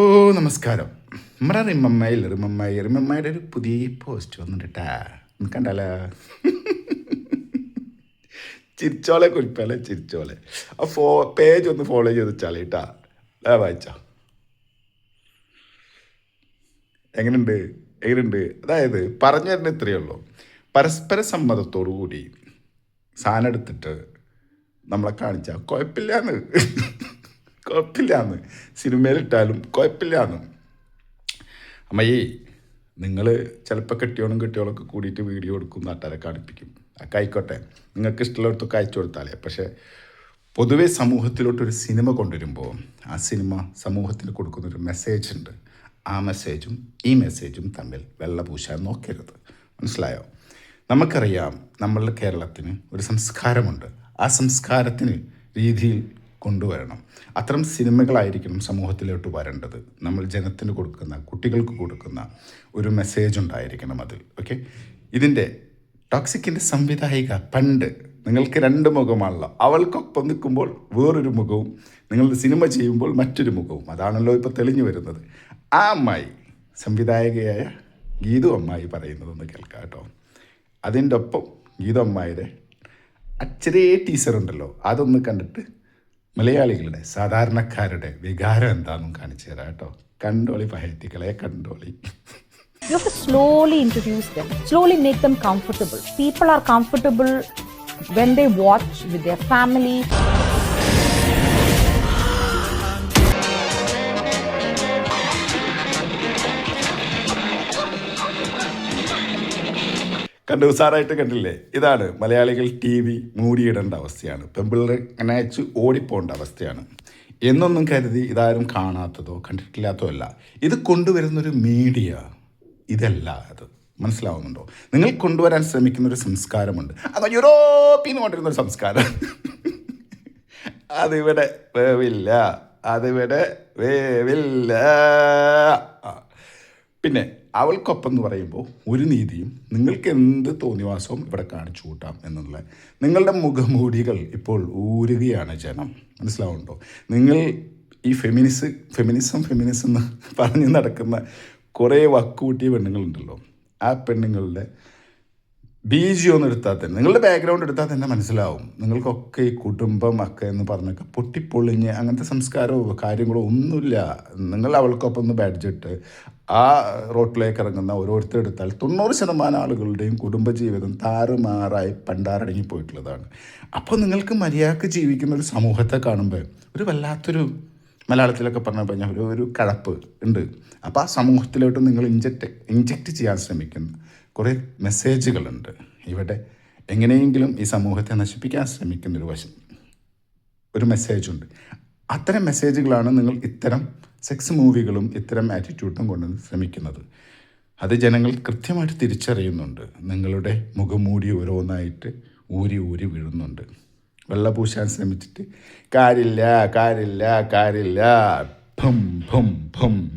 ഓ നമസ്കാരം. നമ്മുടെ റിമമ്മയിൽ റിമമ്മായി റിമമ്മയുടെ ഒരു പുതിയ പോസ്റ്റ് വന്നിട്ടാ കണ്ടല്ല ചിരിച്ചോളെ കുറിപ്പല്ലേ ചിരിച്ചോളെ. ആ ഫോ പേജ് ഒന്ന് ഫോളോ ചെയ്ത് വെച്ചാൽ കേട്ടാ വായിച്ച. എങ്ങനെയുണ്ട് എങ്ങനെയുണ്ട് അതായത് പറഞ്ഞു തരുന്ന ഇത്രയേ ഉള്ളൂ. പരസ്പര സമ്മതത്തോടു കൂടി സാധനം എടുത്തിട്ട് നമ്മളെ കാണിച്ചാൽ കുഴപ്പമില്ലാന്ന്. കുഴപ്പമില്ലാന്ന്. സിനിമയിലിട്ടാലും കുഴപ്പമില്ലാന്ന്. അമ്മയേ നിങ്ങൾ ചിലപ്പോൾ കെട്ടിയോളും കെട്ടിയോളൊക്കെ കൂടിയിട്ട് വീഡിയോ എടുക്കും നാട്ടുകാരെ കാണിപ്പിക്കും. ഒക്കെ ആയിക്കോട്ടെ. നിങ്ങൾക്ക് ഇഷ്ടമുള്ളടത്തൊക്കെ അയച്ചു കൊടുത്താലേ. പക്ഷേ പൊതുവെ സമൂഹത്തിലോട്ടൊരു സിനിമ കൊണ്ടുവരുമ്പോൾ ആ സിനിമ സമൂഹത്തിന് കൊടുക്കുന്നൊരു മെസ്സേജ് ഉണ്ട് ആ മെസ്സേജും ഈ മെസ്സേജും തമ്മിൽ വെള്ളപൂശാൻ നോക്കരുത്. മനസ്സിലായോ? നമുക്കറിയാം നമ്മളുടെ കേരളത്തിന് ഒരു സംസ്കാരമുണ്ട്. ആ സംസ്കാരത്തിന് രീതിയിൽ കൊണ്ടുവരണം. അത്തരം സിനിമകളായിരിക്കണം സമൂഹത്തിലോട്ട് വരേണ്ടത്. നമ്മൾ ജനത്തിന് കൊടുക്കുന്ന കുട്ടികൾക്ക് കൊടുക്കുന്ന ഒരു മെസ്സേജ് ഉണ്ടായിരിക്കണം അതിൽ. ഓക്കെ ഇതിന്റെ ടോക്സിക്കിന്റെ സംവിധായിക പണ്ട് നിങ്ങൾക്ക് രണ്ട് മുഖമാണല്ലോ. അവൾക്കൊപ്പം നിൽക്കുമ്പോൾ വേറൊരു മുഖവും നിങ്ങൾ സിനിമ ചെയ്യുമ്പോൾ മറ്റൊരു മുഖവും. അതാണല്ലോ ഇപ്പോൾ തെളിഞ്ഞു വരുന്നത്. ആ അമ്മായി സംവിധായകയായ ഗീതു അമ്മായി പറയുന്നതൊന്ന് കേൾക്കാം കേട്ടോ. അതിന്റെ ഒപ്പം ഗീതു അമ്മായിയുടെ അച്ചരേ ടീച്ചറുണ്ടല്ലോ അതൊന്ന് കണ്ടിട്ട് മലയാളികളുടെ സാധാരണക്കാരുടെ വികാരം എന്താണെന്നും കാണിച്ചു തരാം കേട്ടോ കണ്ടോളി പഹത്തികളെ കണ്ടോളി You have to slowly introduce them, slowly make them comfortable. People are comfortable when they watch with their family. കണ്ടു ഉസാറായിട്ട് കണ്ടില്ലേ? ഇതാണ് മലയാളികൾ ടി വി മൂടിയിടേണ്ട അവസ്ഥയാണ്. പെമ്പിള്ളർ അങ്ങനെ ഓടിപ്പോണ്ട അവസ്ഥയാണ്. എന്നൊന്നും കരുതി ഇതാരും കാണാത്തതോ കണ്ടിട്ടില്ലാത്തതോ അല്ല. ഇത് കൊണ്ടുവരുന്നൊരു മീഡിയ ഇതല്ല അത്. മനസ്സിലാവുന്നുണ്ടോ? നിങ്ങൾ കൊണ്ടുവരാൻ ശ്രമിക്കുന്ന ഒരു സംസ്കാരമുണ്ട്. അത് യൂറോപ്പിൽ നിന്ന് കൊണ്ടുവരുന്ന ഒരു സംസ്കാരം. അതിവിടെ വേവില്ല. അതിവിടെ വേവില്ല. പിന്നെ അവൾക്കൊപ്പം എന്ന് പറയുമ്പോൾ ഒരു നീതിയും നിങ്ങൾക്ക് എന്ത് തോന്നിവാസവും ഇവിടെ കാണിച്ചു കൂട്ടാം എന്നുള്ള നിങ്ങളുടെ മുഖമൂടികൾ ഇപ്പോൾ ഊരുകയാണ് ജനം. മനസ്സിലാവുണ്ടോ നിങ്ങൾ ഈ ഫെമിനിസ് ഫെമിനിസം ഫെമിനിസം എന്ന് പറഞ്ഞ് നടക്കുന്ന കുറേ വക്കുകൂട്ടിയ പെണ്ണുങ്ങളുണ്ടല്ലോ. ആ പെണ്ണുങ്ങളുടെ ബീജി ഒന്നും എടുത്താൽ തന്നെ. നിങ്ങളുടെ ബാക്ക്ഗ്രൗണ്ട് എടുത്താൽ തന്നെ മനസ്സിലാവും. നിങ്ങൾക്കൊക്കെ ഈ കുടുംബം ഒക്കെ എന്ന് പറഞ്ഞൊക്കെ പൊട്ടിപ്പൊളിഞ്ഞ് അങ്ങനത്തെ സംസ്കാരമോ കാര്യങ്ങളോ ഒന്നുമില്ല. നിങ്ങൾ അവൾക്കൊപ്പം ഒന്ന് ബാഡ്ജിട്ട്. ആ റോട്ടിലേക്ക് ഇറങ്ങുന്ന ഓരോരുത്തർ എടുത്താൽ തൊണ്ണൂറ് ശതമാനം ആളുകളുടെയും കുടുംബജീവിതം താറുമാറായി പണ്ടാറടങ്ങി പോയിട്ടുള്ളതാണ്. അപ്പോൾ നിങ്ങൾക്ക് മര്യാദയ്ക്ക് ജീവിക്കുന്ന ഒരു സമൂഹത്തെ കാണുമ്പോൾ ഒരു വല്ലാത്തൊരു മലയാളത്തിലൊക്കെ പറഞ്ഞു കഴിഞ്ഞാൽ ഒരു ഒരു കഴപ്പ് ഉണ്ട്. അപ്പോൾ ആ സമൂഹത്തിലോട്ട് നിങ്ങൾ ഇഞ്ചക്റ്റ് ഇഞ്ചക്റ്റ് ചെയ്യാൻ ശ്രമിക്കുന്ന. കുറേ മെസ്സേജുകളുണ്ട്. ഇവിടെ എങ്ങനെയെങ്കിലും ഈ സമൂഹത്തെ നശിപ്പിക്കാൻ ശ്രമിക്കുന്ന ഒരു വശം ഒരു മെസ്സേജുണ്ട്. അത്തരം മെസ്സേജുകളാണ് നിങ്ങൾ ഇത്തരം സെക്സ് മൂവികളും ഇത്തരം ആറ്റിറ്റ്യൂഡും കൊണ്ട് ശ്രമിക്കുന്നത്. അത് ജനങ്ങൾ കൃത്യമായിട്ട് തിരിച്ചറിയുന്നുണ്ട്. നിങ്ങളുടെ മുഖമൂടി ഓരോന്നായിട്ട് ഊരി ഊരി വീഴുന്നുണ്ട്. വെള്ളപൂശാൻ ശ്രമിച്ചിട്ട് കാര്യമില്ല കാര്യമില്ല കാര്യമില്ല ഭം ഭം ഭം.